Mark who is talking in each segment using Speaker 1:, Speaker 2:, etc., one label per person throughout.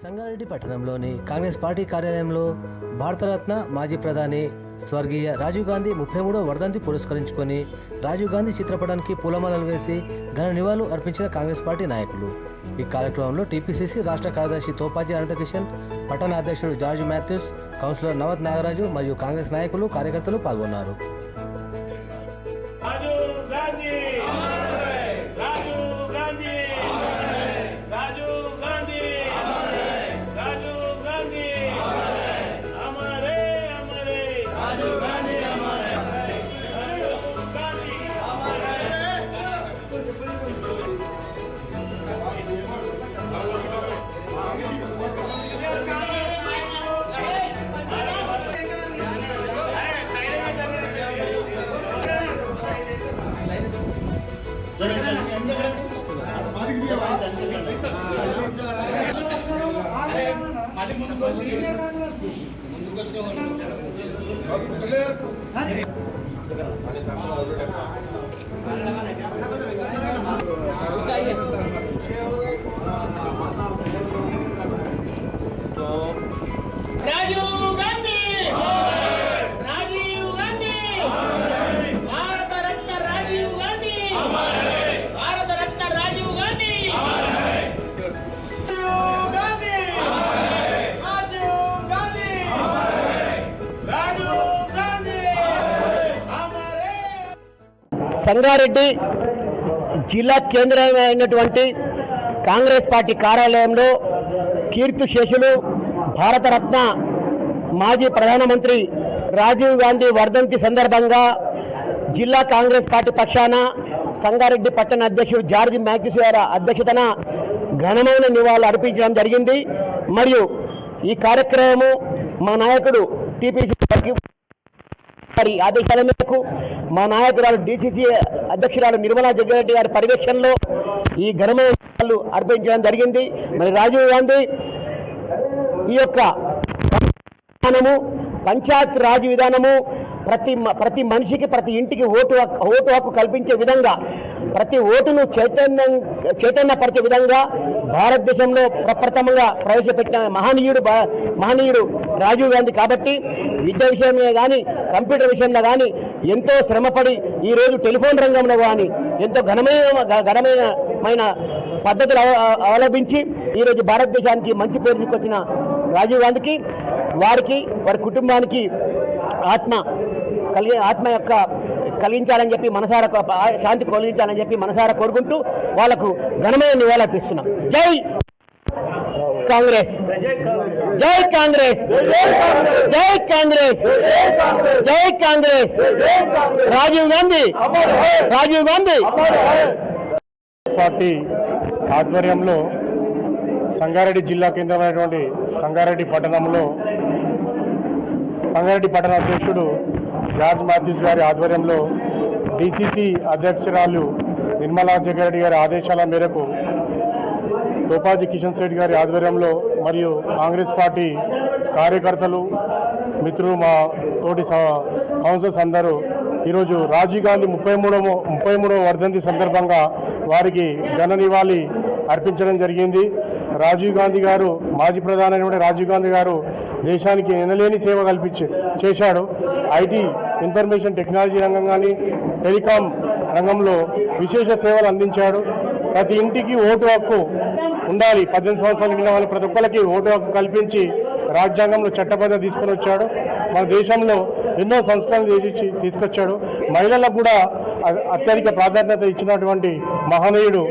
Speaker 1: సంగారెడ్డి పట్టణంలోని కాంగ్రెస్ పార్టీ కార్యాలయంలో భారతరత్న మాజీ ప్రధాని స్వర్గీయ రాజీవ్ గాంధీ ముప్పై మూడో వర్ధంతి పురస్కరించుకొని రాజీవ్ గాంధీ చిత్రపటానికి పూలమాలలు వేసి ఘన నివాళులు అర్పించిన కాంగ్రెస్ పార్టీ నాయకులు. ఈ కార్యక్రమంలో టీపీసీసీ రాష్ట్ర కార్యదర్శి తోపాజీ అనంతకిషన్ పట్టణ అధ్యక్షుడు George Mathews councillor Navath Nagaraju మరియు కాంగ్రెస్ నాయకులు కార్యకర్తలు పాల్గొన్నారు.
Speaker 2: రాజీవ్
Speaker 3: సంగారెడ్డి జిల్లా కేంద్రమైనటువంటి కాంగ్రెస్ పార్టీ కార్యాలయంలో కీర్తి శేషులు భారతరత్న మాజీ ప్రధానమంత్రి రాజీవ్ గాంధీ వర్ధంతి సందర్భంగా జిల్లా కాంగ్రెస్ పార్టీ పక్షాన సంగారెడ్డి పట్టణ అధ్యక్షుడు జార్జి మ్యాక్యూస్ గారి అధ్యక్షతన ఘనమైన నివాళులు అర్పించడం జరిగింది. మరియు ఈ కార్యక్రమము మా నాయకుడు టీపీసీ వారి ఆదేశాల మేరకు మా నాయకురాలు డిసిసి అధ్యక్షురాలు నిర్మలా జగ్గారెడ్డి గారి పర్యవేక్షణలో ఈ ఘనమైన అర్పించడం జరిగింది. మరి రాజీవ్ గాంధీ ఈ యొక్క విధానము పంచాయత్ రాజ్ విధానము ప్రతి మ- ప్రతి మనిషికి ప్రతి ఇంటికి ఓటు హక్కు- ఓటు హక్కు కల్పించే విధంగా ప్రతి ఓటును చైతన్యం చైతన్యపరిచే విధంగా భారతదేశంలో ప్రప్రథమంగా ప్రవేశపెట్టిన మహనీయుడు భా- మహనీయుడు రాజీవ్ గాంధీ కాబట్టి విద్య విషయంలో కానీ కంప్యూటర్ విషయంలో కానీ ఎంతో శ్రమపడి ఈ రోజు టెలిఫోన్ రంగంలో కానీ ఎంతో ఘనమైన ఘ- ఘనమైన పద్ధతులు అవ- అవలంబించి ఈరోజు భారతదేశానికి మంచి పేరు తీసుకొచ్చిన రాజీవ్ గాంధీకి వారికి వారి కుటుంబానికి ఆత్మ కలిగి ఆత్మ యొక్క కలిగించాలని చెప్పి మనసార శాంతి కలిగించాలని చెప్పి మనసారా కోరుకుంటూ వాళ్ళకు ఘనమైన నివాళులు అర్పిస్తున్నాం జై కాంగ్రెస్. జై కాంగ్రెస్. జై కాంగ్రెస్. జై కాంగ్రెస్. రాజీవ్ గాంధీ. రాజీవ్ గాంధీ.
Speaker 4: పార్టీ ఆధ్వర్యంలో సంగారెడ్డి జిల్లా కేంద్రమైనటువంటి సంగారెడ్డి పట్టణంలో సంగారెడ్డి పట్టణ అధ్యక్షుడు జార్జ్ మాథ్యూస్ గారి ఆధ్వర్యంలో డిసిసి అధ్యక్షురాలు నిర్మలా జగ్గారెడ్డి గారి ఆదేశాల మేరకు గోపాజీ కిషన్ రెడ్డి గారి ఆధ్వర్యంలో మరియు కాంగ్రెస్ పార్టీ కార్యకర్తలు మిత్రులు మా తోటి స- కౌన్సిలర్స్ అందరూ ఈరోజు రాజీవ్ గాంధీ ముప్పై మూడవ ముప్పై మూడవ వర్ధంతి సందర్భంగా వారికి ఘన నివాళి అర్పించడం జరిగింది. రాజీవ్ గాంధీ గారు మాజీ ప్రధాని అయినటువంటి రాజీవ్ గాంధీ గారు దేశానికి ఎనలేని సేవ కల్పించి చేశాడు. ఐటీ ఇన్ఫర్మేషన్ టెక్నాలజీ రంగం కానీ టెలికాం రంగంలో విశేష సేవలు అందించాడు. ప్రతి ఇంటికి ఓటు హక్కు ఉండాలి. పద్దెనిమిది సంవత్సరాలు నిండిన వాళ్ళు ప్రతి ఒక్కరికి ఓటు హక్కు కల్పించి రాజ్యాంగంలో చట్టబద్ధ తీసుకొని వచ్చాడు. మన దేశంలో ఎన్నో సంస్కరణలు చేసి తీసుకొచ్చాడు. మహిళలకు కూడా అత్యధిక ప్రాధాన్యత ఇచ్చినటువంటి మహనీయుడు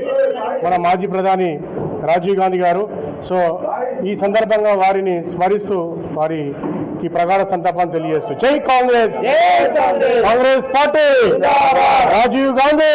Speaker 4: మన మాజీ ప్రధాని రాజీవ్ గాంధీ గారు. సో ఈ సందర్భంగా వారిని స్మరిస్తూ వారికి ప్రగాఢ సంతాపాన్ని తెలియజేస్తూ జై కాంగ్రెస్! కాంగ్రెస్! పార్టీ! రాజీవ్ గాంధీ!